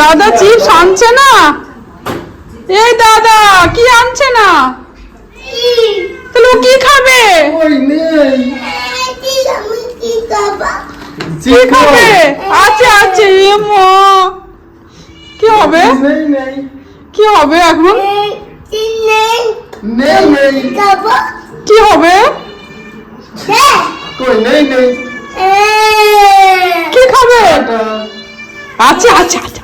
দাদা চিপস আনছে না? এই দাদা কি আনছে না? তাহলে ও কি খাবে? কি খাবে? আছে আছে এ মা কি হবে? কি হবে এখন? নেই নেই। কি হবে? কি খাবে? টাটা। আছে আছে।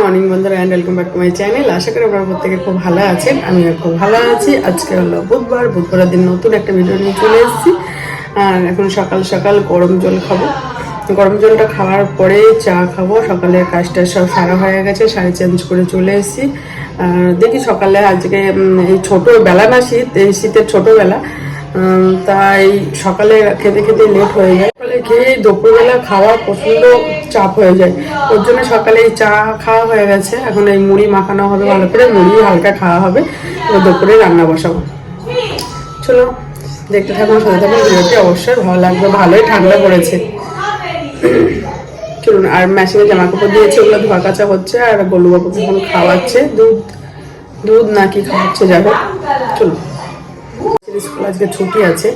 মর্নিং বন্ধুরা and welcome back to my channel আশা করি আপনারা প্রত্যেকে খুব ভালো আছেন আমি খুব ভালো আছি। আজকে হলো বুধবার, বুধবারের দিন নতুন একটা ভিডিও নিয়ে চলে এসেছি। আর এখন সকাল সকাল গরম জল খাব। গরম জলটা খাওয়ার পরে চা খাব। সকালে কাজটা সব সারা হয়ে গেছে, শাড়ি চেঞ্জ করে চলে এসেছি। আর দেখি সকালে আজকে এই ছোটোবেলা না শীত, এই শীতের ছোটোবেলা তাই সকালে খেতে খেতে লেট হয়ে যায়। সকালে খেয়ে দুপুরবেলা খাওয়া প্রচণ্ড চাপ হয়ে যায়। ওর জন্য সকালে এই চা খাওয়া হয়ে গেছে। এখন এই মুড়ি মাখানো হবে ভালো করে। মুড়ি হালকা খাওয়া হবে। এবার দুপুরে রান্না বসাবো। চলো দেখতে থাকুন সাথে থাকুন। ভিডিওটি অবশ্যই ভালো লাগবে। ভালোই ঠান্ডা পড়েছে। চলুন আর মেশিনে জামা কাপড় দিয়েছে ওগুলো ধোয়া কাচা হচ্ছে আর গোলুবাবুকে এখন খাওয়াচ্ছে। দুধ দুধ নাকি খাওয়াচ্ছে যাই হোক। চলুন। স্কুল আজকে ছুটি আছে।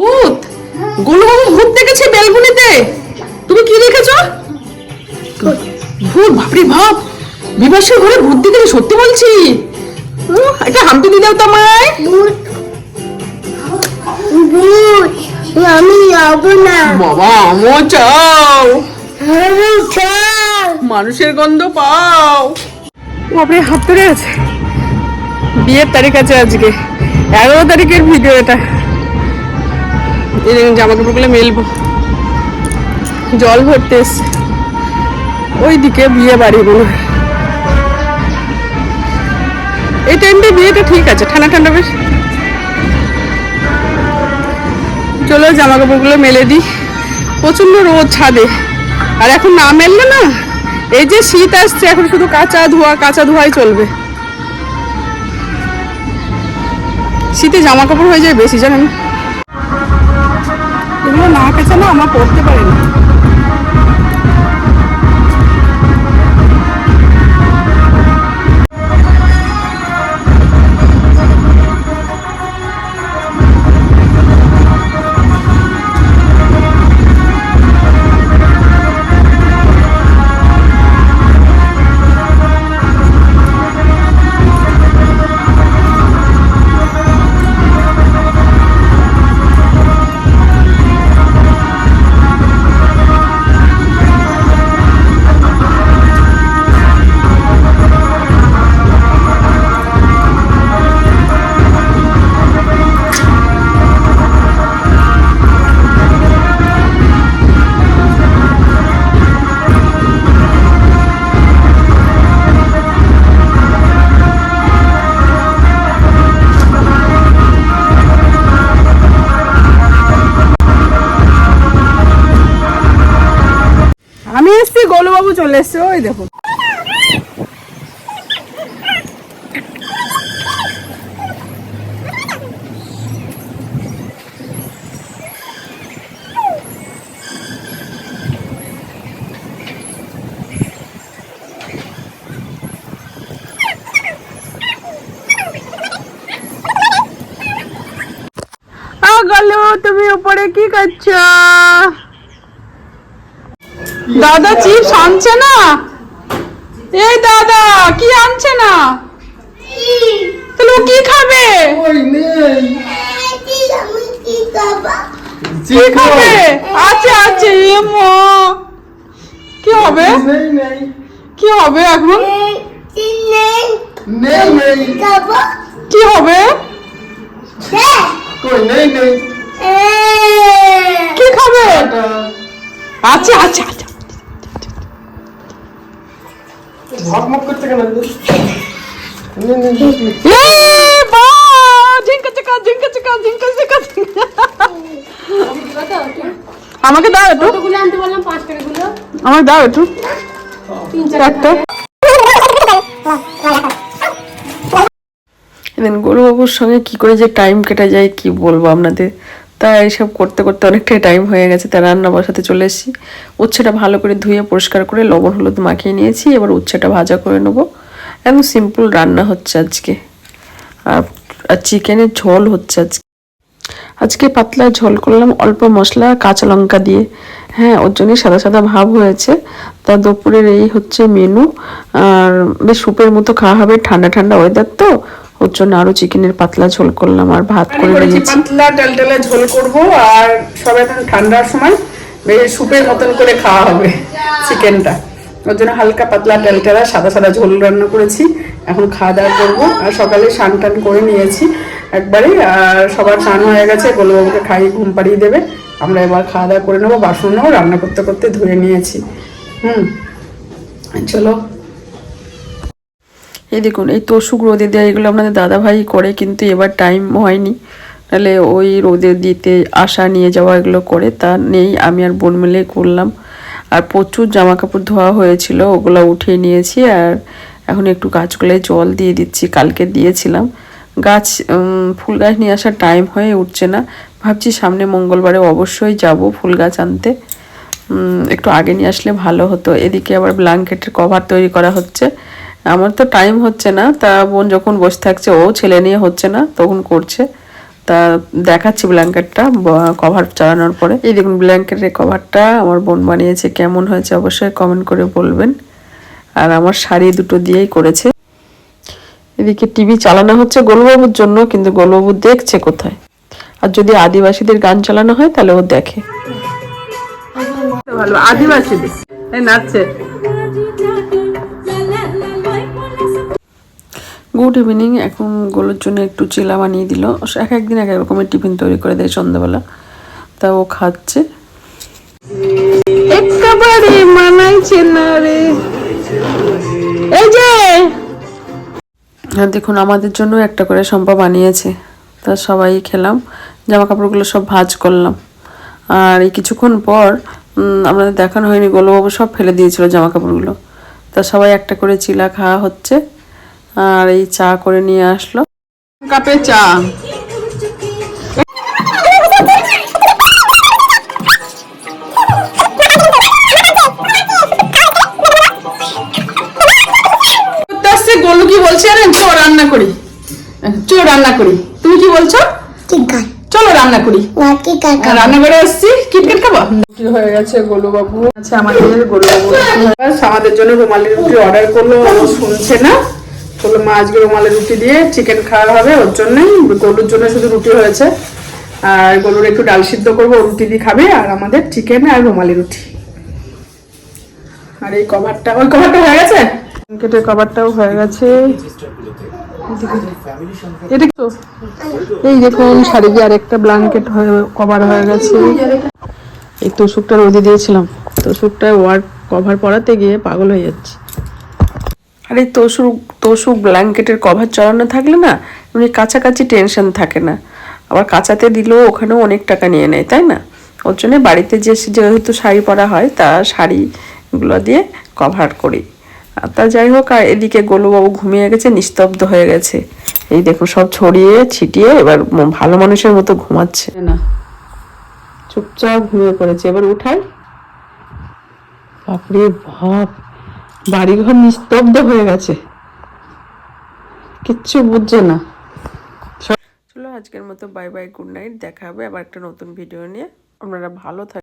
ভূত! গোলুবাবু বাপরে বাপ বিভাসের ঘরে ভূত দেখেছে সত্যি বলছি। হামটি দিয়ে দাও তো আমায়। আমি যাব না। বাবা আমো চাও। মানুষের গন্ধ পাও। বাপরে হাত ধরে আছে। বিয়ের তারিখ আছে আজকে। এগারো তারিখের ভিডিও এটা। জামা কাপড়গুলো মেলবো। জল ভরতে এসছে। ওইদিকে বিয়ে বাড়ি হয়। এই টাইমটা বিয়েটা ঠিক আছে, ঠান্ডা ঠান্ডা বেশ। চলো জামা কাপড়গুলো মেলে দিই। প্রচণ্ড রোদ ছাদে। আর এখন না মেললে না, এই যে শীত আসছে, এখন শুধু কাঁচা ধোয়া, কাঁচা ধোয়াই চলবে। শীতে জামা কাপড় হয়ে যায় বেশি, জানেন? এগুলো না কাঁচা না আমার পড়তে পারে না। গোলুবাবু চলে এসছে ওই দেখুন আ গলু তুমি উপরে কি করছ? দাদা চিপস আনছে না? এই দাদা কি আনছে না? তাহলে ও কি খাবে? কি খাবে? আছে আছে এ মা। কি হবে? কি হবে এখন? কি হবে? কি খাবে? আচ্ছা আচ্ছা আচ্ছা ঝকমক করছে কেন আমাকে দাও একটু। আমাকে দাও একটু। একটা। দেন গরুবাবুর সঙ্গে কি করে যে টাইম কেটে যায় কি বলব আপনাদের? তা এইসব করতে করতে অনেকটাই টাইম হয়ে গেছে তা রান্না বসাতে চলে এসেছি। উচ্ছেটা ভালো করে ধুয়ে পরিষ্কার করে লবণ, হলুদ মাখিয়ে নিয়েছি, এবার উচ্ছেটা ভাজা করে নেব। একদম সিম্পল রান্না হচ্ছে আজকে। আর আর চিকেনের ঝোল হচ্ছে আজকে। আজকে পাতলা ঝোল করলাম, অল্প মশলা, কাঁচা লঙ্কা দিয়ে। হ্যাঁ ওর জন্যই সাদা সাদা ভাব হয়েছে। তা দুপুরের এই হচ্ছে মেনু আর বেশ সুপের মতো খাওয়া হবে, ঠান্ডা ঠান্ডা ওয়েদার তো। ওর জন্য আরও চিকেনের পাতলা ঝোল করলাম আর ভাত করে নিয়েছি। পাতলা টালটালা ঝোল করব আর সব এখন ঠান্ডার সময় বেশ সুপের মতন করে খাওয়া হবে চিকেনটা। ওর জন্য হালকা পাতলা টালটালা সাদা সাদা ঝোল রান্না করেছি। এখন খাওয়া দাওয়া করব আর সকালে স্নান টান করে নিয়েছি একবারে আর সবার স্নান হয়ে গেছে গোলবাবুকে খাইয়ে ঘুম পাড়িয়ে দেবে। আমরা এবার খাওয়া দাওয়া করে নেব বাসনও রান্না করতে করতে ধুয়ে নিয়েছি। হুম চলো। এই দেখুন, এই তোষুক রোদে দেওয়া এগুলো আপনাদের দাদাভাই করে, কিন্তু এবার টাইম হয়নি। তাহলে ওই রোদে দিতে আসা, নিয়ে যাওয়া এগুলো করে, তা নেই, আমি আর বোন মিলে করলাম। আর প্রচুর জামা কাপড় ধোয়া হয়েছিল, ওগুলো উঠিয়ে নিয়েছি, আর এখন একটু গাছগুলোয় জল দিয়ে দিচ্ছি, কালকে দিয়েছিলাম। গাছ ফুল গাছ নিয়ে আসার টাইম হয়ে উঠছে না। ভাবছি সামনে মঙ্গলবারে অবশ্যই যাব ফুল গাছ আনতে। একটু আগে নিয়ে আসলে ভালো হতো। এদিকে আবার ব্ল্যাঙ্কেটের কভার তৈরি করা হচ্ছে। আমার তো টাইম হচ্ছে না। তা বোন যখন বসে থাকছে, ও ছেলে নিয়ে হচ্ছে না, তখন করছে। তা দেখাচ্ছি ব্ল্যাঙ্কেটটা কভার চালানোর পরে। এই দেখুন ব্ল্যাঙ্কেটের কভারটা আমার বোন বানিয়েছে, কেমন হয়েছে অবশ্যই কমেন্ট করে বলবেন। আর আমার শাড়ি দুটো দিয়েই করেছে। এদিকে টিভি চালানো হচ্ছে গোলবাবুর জন্য, কিন্তু গোলবাবু দেখছে কোথায়? আর যদি আদিবাসীদের গান চালানো হয়, তাহলে ও দেখে। ভালো, আদিবাসীদের। নাচছে। গুড ইভিনিং এখন গোলোর জন্য একটু চিলা বানিয়ে দিল। এক একদিন এক এক রকমের টিফিন তৈরি করে দেয় সন্ধ্যাবেলা। তা ও খাচ্ছে। একেবারে মানাইছে না রে। এই যে! দেখুন আমাদের জন্য একটা করে সম্পা বানিয়েছে। তা সবাই খেলাম জামা কাপড়গুলো সব ভাজ করলাম। আর এই কিছুক্ষণ পর আমাদের দেখানো হয়নি গোলবাবু সব ফেলে দিয়েছিল জামা কাপড়গুলো তা সবাই একটা করে চিলা খাওয়া হচ্ছে। আর এই চা করে নিয়ে আসলো। কাপে চা। গোলু কি বলছে জানেন? চো রান্না করি। চো রান্না করি। তুমি কি বলছো? ঠিক চলো রান্না করি। রান্না করে আসছি কিটকেট খাব? রুটি হয়ে গেছে গোলু বাবু আচ্ছা আমাদের গোলু বাবু আমাদের জন্য রুমালি রুটি অর্ডার করল শুনছে না। বলল মা আজকে রুমালি রুটি দিয়ে চিকেন খাওয়া হবে, ওর জন্যই গরুর জন্য শুধু রুটি হয়েছে। আর গরুর একটু ডাল সিদ্ধ করব রুটি দিয়ে খাবে, আর আমাদের চিকেন আর রুমালি রুটি। আর এই কভারটা, ওই কভারটা হয়ে গেছে? কেটে কভারটাও হয়ে গেছে। এটা তো? এই দেখুন, শাড়ি দিয়ে আরেকটা ব্ল্যাঙ্কেট হয়ে কভার হয়ে গেছে। এই তোষকটা রোদে দিয়েছিলাম। তোষকটা ওয়ার কভার পরাতে গিয়ে পাগল হয়ে যাচ্ছে। আর এই তসু তোষক ব্ল্যাঙ্কেটের কভার চড়ানো থাকলে না, এমনি কাছাকাছি টেনশন থাকে না। আবার কাঁচাতে দিলেও ওখানেও অনেক টাকা নিয়ে নেয়, তাই না? ওর জন্য বাড়িতে যে যেহেতু শাড়ি পরা হয়, তা শাড়িগুলো দিয়ে কভার করি। আর তা যাই হোক, আর এদিকে গোলুবাবু ঘুমিয়ে গেছে, নিস্তব্ধ হয়ে গেছে। এই দেখো সব ছড়িয়ে ছিটিয়ে এবার ভালো মানুষের মতো ঘুমাচ্ছে। না। চুপচাপ ঘুমিয়ে পড়েছে। এবার উঠাই। বাপরে বাপ। বাড়িঘর নিস্তব্ধ হয়ে গেছে। কিচ্ছু বুঝছে না। চলো আজকের মতো বাই বাই, গুড নাইট, দেখা হবে আবার একটা নতুন ভিডিও নিয়ে। আপনারা ভালো থাকবেন